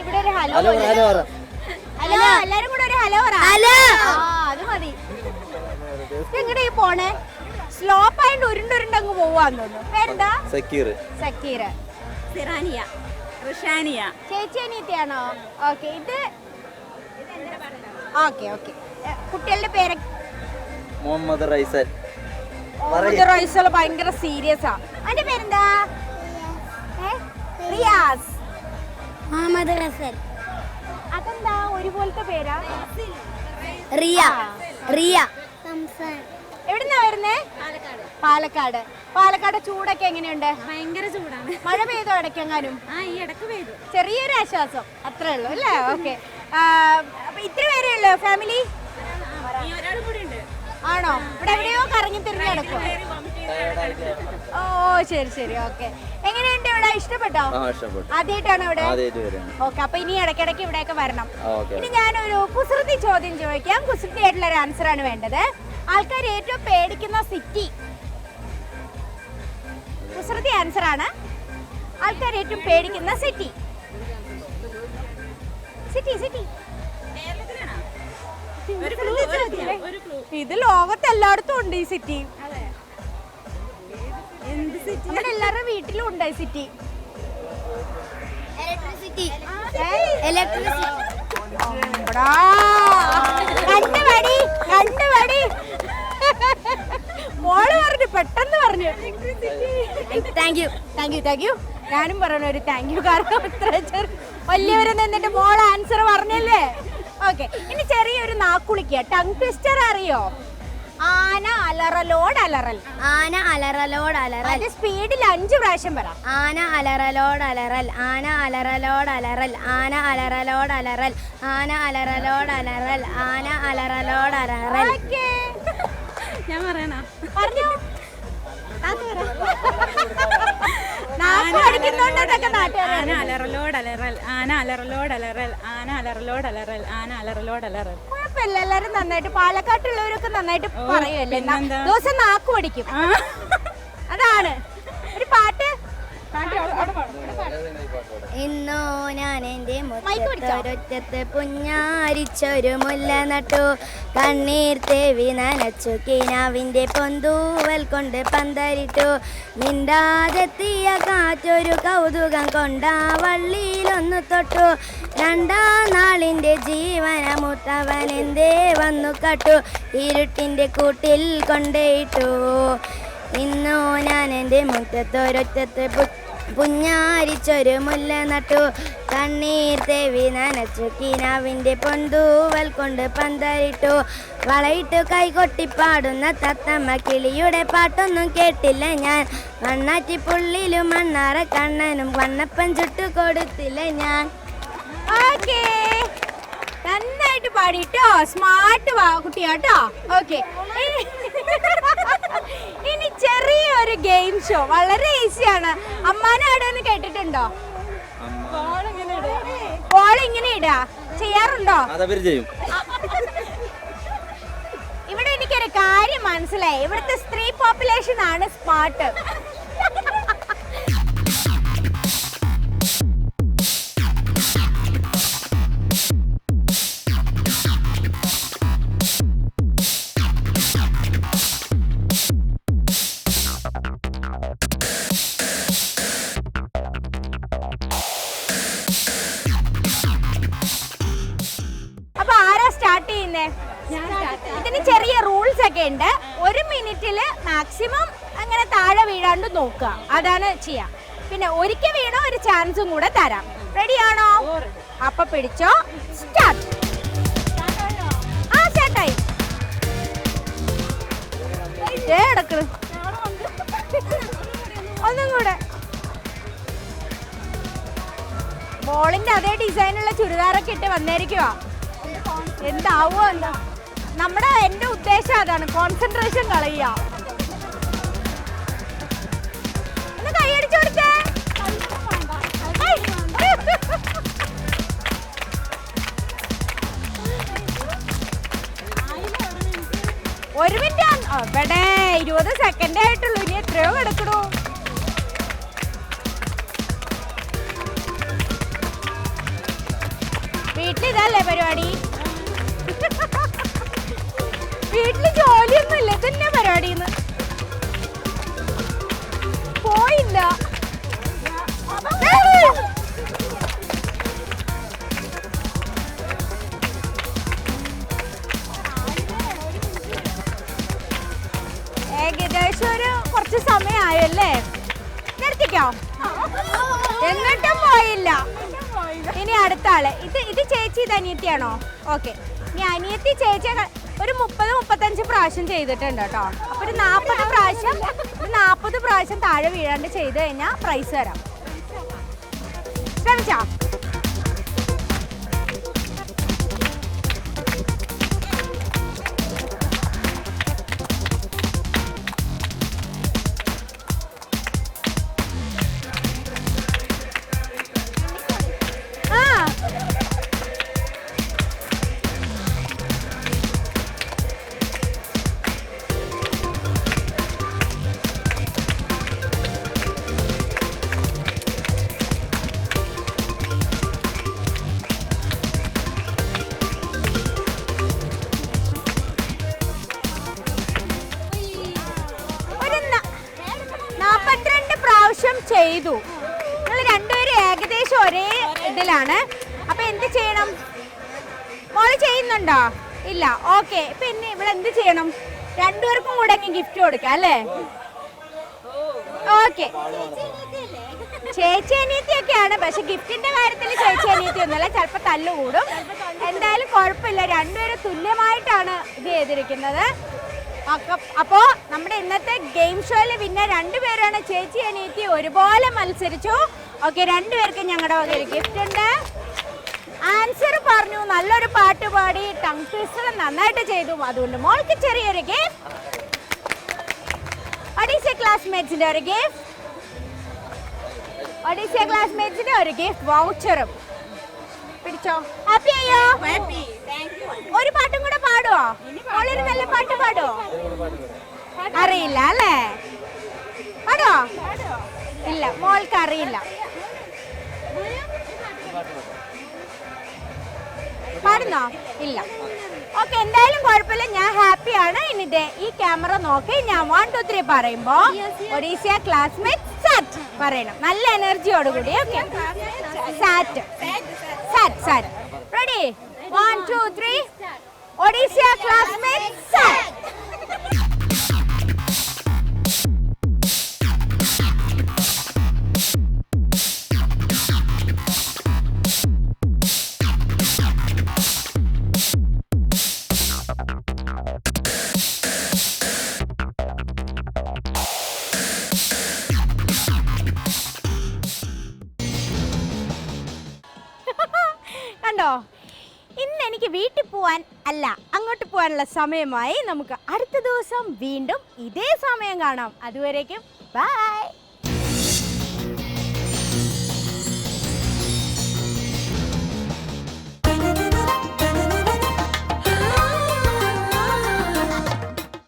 ഇവിടെ ഒരു hello hello hello പറ. ഹലോ എല്ലാരും കൂടെ ഒരു ഹലോ പറ. ഹലോ. ആ അത് മതി. എങ്ങടെ ഈ പോണേ? സ്ലോപ്പ് ആയിട്ട് ഉരുണ്ടുരുണ്ട് അങ്ങ് പോവാന്ന് തോന്നുന്നു. പേരെന്താ? സക്കീർ. സക്കീർ. സിറാനിയ. റുഷാനിയ. ചേച്ചി അനിയത്തിയാണോ? ഓക്കെ ഇത് ഓക്കെ ഓക്കെ. കുട്ടികളുടെ പേര്? മുഹമ്മദ് റൈസൽ. മുഹമ്മദ് റൈസൽ ഭയങ്കര സീരിയസ്. ആ അതിന്റെ പേരെന്താ? ഏ? റിയാസ്. മുഹമ്മദ് റസൽ അതെന്താ? ഒരുപോലത്തെ പേരാ? റിയ. റിയ. എവിടുന്നാ വരുന്നേ? പാലക്കാട്. പാലക്കാട്. ചൂടൊക്കെ എങ്ങനെയുണ്ട്? ഭയങ്കര ചൂടാണ്. മഴ പെയ്തോ ഇടയ്ക്കെങ്ങാനും? ആ ഈ ഇടയ്ക്ക് പെയ്തു. ചെറിയൊരു ആശ്വാസം. അത്രേ ഉള്ളൂ അല്ലേ? ഓക്കെ. ഇത്ര പേരേ ഉള്ളൂ ഫാമിലി? ആണോ? ഇവിടെ എവിടെയോ കറങ്ങി തിരിഞ്ഞെടുക്കും ഓ ശരി ശരി ഓക്കെ. എങ്ങനെയുണ്ട് ഇവിടെ? ഇഷ്ടപ്പെട്ടോ? ആ ഇഷ്ടപ്പെട്ടു. ആദ്യമായിട്ടാണ് ഇവിടെ? ഓക്കെ അപ്പൊ ഇനി ഇടയ്ക്കിടയ്ക്ക് ഇവിടെയൊക്കെ വരണം. ഇനി ഞാനൊരു കുസൃതി ചോദ്യം ചോദിക്കാം. കുസൃതി ആയിട്ടുള്ള ഒരു ആൻസർ ആണ് വേണ്ടത്. ആൾക്കാർ ഏറ്റവും പേടിക്കുന്ന സിറ്റി കുസൃതി ആൻസർ ആണ്. ആൾക്കാർ ഏറ്റവും പേടിക്കുന്ന സിറ്റി സിറ്റി സിറ്റി ഒരു ഇത് ലോകത്ത് എല്ലായിടത്തും ഉണ്ട് ഈ സിറ്റി എന്ത് സിറ്റി നമ്മുടെ എല്ലാവരുടെ വീട്ടിലും ഉണ്ട് ഈ സിറ്റി ഇലക്ട്രിസിറ്റി. കണ്ടുപടി കണ്ടുപടി മോൾ പറഞ്ഞു പെട്ടെന്ന് പറഞ്ഞു. Thank you thank you thank you ഞാനും പറഞ്ഞു ഒരു താങ്ക് യു കാരണം ഇത്ര മോളെ നിന്നിട്ട് മോൾ ആൻസർ പറഞ്ഞല്ലേ? ഓക്കെ ഇനി ചെറിയൊരു നാക്കുളിക്കുക ടങ് ട്വിസ്റ്റർ അറിയോ? ആന അലറലോട് അലറൽ. ആന അലറലോട് അലറൽ. സ്പീഡിൽ അഞ്ചു പ്രാവശ്യം പറ. ആന അലറലോട് അലറൽ. ആന അലറലോട് അലറൽ. ആന അലറലോട് അലറൽ. ആന അലറലോട് അലറൽ. ആന അലറലോട് അലറൽ. ഓക്കേ. ഞാൻ പറയണ. പറഞ്ഞോ. ആന അലറലോട് അലറൽ ആന അലറലോട് അലറൽ ആന അലറലോട് അലറൽ ആന അലറലോട് അലറൽ. കുഴപ്പമില്ല എല്ലാരും നന്നായിട്ട് പാലക്കാട്ടുള്ളവരൊക്കെ നന്നായിട്ട് പറയുമല്ലേ? ദിവസം നാക്ക് പഠിക്കും അതാണ്. ഒരു പാട്ട് ഇന്നോ ഞാൻ എന്റെ? മുറ്റത്തൊരൊറ്റത്ത് പുഞ്ഞാരിച്ചൊരു മുല്ല നട്ടു. കണ്ണീർ തേവി നനച്ചു. കിനാവിന്റെ പൊന്തൂവൽ കൊണ്ട് പന്തരിട്ടു. മിണ്ടാതെത്തിയ കാറ്റൊരു കൗതുകം കൊണ്ടാ വള്ളിയിലൊന്നു തൊട്ടു. രണ്ടാം നാളിന്റെ എന്തേ വന്നു കട്ടു. ഇരുട്ടിന്റെ കൂട്ടിൽ കൊണ്ടേയിട്ടു ഇന്നോ ഞാൻ എന്റെ മുറ്റത്തൊരൊറ്റത്ത് പുഞ്ഞാരിച്ചൊരു മുല്ല നട്ടു. കണ്ണീർ തേവി നനച്ചു കിനാവിന്റെ പൊന്തൂവൽ കൊണ്ട് പന്തരിട്ടു വളയിട്ട് കൈകൊട്ടിപ്പാടുന്ന തത്തമ്മ കിളിയുടെ പാട്ടൊന്നും കേട്ടില്ല ഞാൻ. മണ്ണാറ്റി പുള്ളിലും മണ്ണാറ കണ്ണനും വണ്ണപ്പൻ ചുട്ടു കൊടുത്തില്ല ഞാൻ. ഓക്കേ നന്നായിട്ട് പാടിട്ടോ സ്മാർട്ട് കുട്ടിയാട്ടോ. ഓക്കെ ഇനി ചെറിയൊരു ഗെയിം ഷോ വളരെ ഈസിയാണ് അമ്മാനാടെന്ന് കേട്ടിട്ടുണ്ടോ? ബോൾ ഇങ്ങനെ ഇടാ ചെയ്യാറുണ്ടോ? ചെയ്യും. ഇവിടെ എനിക്കൊരു കാര്യം മനസ്സിലായി. ഇവിടുത്തെ സ്ത്രീ പോപ്പുലേഷൻ ആണ് സ്മാർട്ട് സ്റ്റാർട്ട് ചെയ്യുന്നേ? ഇതിന് ചെറിയ റൂൾസ് ഒക്കെ ഉണ്ട്. ഒരു മിനിറ്റിൽ മാക്സിമം അങ്ങനെ താഴെ വീഴാണ്ട് നോക്കുക. അതാണ് ചെയ്യാം. പിന്നെ ഒരിക്കൽ വീണോ ഒരു ചാൻസും കൂടെ തരാം. റെഡി ആണോ? അപ്പൊ പിടിച്ചോ. സ്റ്റാർട്ട് ആ ഒന്നും കൂടെ. ബോളിന്റെ അതേ ഡിസൈനുള്ള ചുരിദാറൊക്കെ ഇട്ട് വന്നേരിക്കുവാ. എന്താവോ എന്താ നമ്മുടെ എന്റെ ഉദ്ദേശം അതാണ് കോൺസെൻട്രേഷൻ കളയുക. കൈയടിച്ചു കൊടുത്തേ. ഒരു മിനിറ്റ് അവിടെ ഇരുപത് സെക്കൻഡ് ആയിട്ടുള്ളൂ. ഇനി എത്രയോ കിടക്കണു. വീട്ടിലിതല്ലേ പരിപാടി? അടിന്ന് പോയില്ല. ഏകദേശം ഒരു കുറച്ച് സമയമായല്ലേ നിർത്തിക്കോ. എന്നിട്ടും പോയില്ല. ഇനി അടുത്ത ആൾ. ഇത് ഇത് ചേച്ചി ഇത് അനിയത്തിയാണോ? ഓക്കെ. ഇനി അനിയത്തി ചേച്ചി ഒരു മുപ്പത് മുപ്പത്തഞ്ച് പ്രാവശ്യം ചെയ്തിട്ടുണ്ട് കേട്ടോ. അപ്പൊ ഒരു നാൽപ്പത് പ്രാവശ്യം ഒരു നാൽപ്പത് പ്രാവശ്യം താഴെ വീഴാണ്ട് ചെയ്ത് കഴിഞ്ഞാൽ പ്രൈസ് തരാം ശ്രമിച്ചോ? ചെയ്തു. നിങ്ങൾ രണ്ടുപേരും ഏകദേശം ഒരേ ഇതിലാണ്. അപ്പൊ എന്ത് ചെയ്യണം? മോൾ ചെയ്യുന്നുണ്ടോ? ഇല്ല. ഓക്കെ. പിന്നെ ഇവിടെ എന്ത് ചെയ്യണം? രണ്ടുപേർക്കും കൂടെ ഗിഫ്റ്റ് കൊടുക്കാം അല്ലേ? ഓക്കെ. ചേച്ചി അനിയത്തിയൊക്കെയാണ്. പക്ഷെ ഗിഫ്റ്റിന്റെ കാര്യത്തിൽ ചേച്ചി അനിയത്തി ഒന്നല്ല ചിലപ്പോ തല്ലുകൂടും എന്തായാലും കുഴപ്പമില്ല. രണ്ടുപേരും തുല്യമായിട്ടാണ് ഇത് ചെയ്തിരിക്കുന്നത്. അക്ക- അപ്പോ നമ്മുടെ ഇന്നത്തെ ഗെയിം ഷോയിൽ പിന്നെ രണ്ടുപേരാണ്. ചേച്ചി അനിയത്തി ഒരുപോലെ മത്സരിച്ചു. ഓക്കെ രണ്ടുപേർക്കും ഞങ്ങളുടെ വകയിൽ ഗിഫ്റ്റ് ഉണ്ട്. ആൻസർ പറഞ്ഞു നല്ലൊരു പാട്ട് പാടി ടങ് ട്വിസ്റ്റർ നന്നായിട്ട് ചെയ്തു. അതുകൊണ്ട് മോൾക്ക് ചെറിയൊരു ഗിഫ്റ്റ് ഒഡീസ ക്ലാസ്മേറ്റ്സിന്റെ ഒരു ഗിഫ്റ്റ് ഒഡീസ ക്ലാസ്മേറ്റ്സിന്റെ ഒരു ഗിഫ്റ്റ് വൗച്ചറും പിടിച്ചോ? ഹാപ്പി ആയോ ഒരു പാട്ടും കൂടെ പാടുവോ? മോളൊരു നല്ല പാട്ട് പാടുവോ? അറിയില്ല അല്ലേ? പാടുവോ? ഇല്ല മോൾക്ക് അറിയില്ല. പാടുന്നോ? ഇല്ല. ഓക്കെ എന്തായാലും കുഴപ്പമില്ല. ഞാൻ ഹാപ്പിയാണ് ഇനി ഈ ക്യാമറ നോക്കി ഞാൻ വൺ ടു ത്രീ പറയുമ്പോ ഒഡീസിയ ക്ലാസ്മേറ്റ് സാറ്റ് പറയണം. നല്ല എനർജിയോടുകൂടി ഓക്കെ സാറ്റ്. വൺ ടു ത്രീ ഒഡീസിയ ക്ലാസ്മേറ്റ് അല്ല അങ്ങോട്ട് പോകാനുള്ള സമയമായി. നമുക്ക് അടുത്ത ദിവസം വീണ്ടും ഇതേ സമയം കാണാം. അതുവരേക്കും ബൈ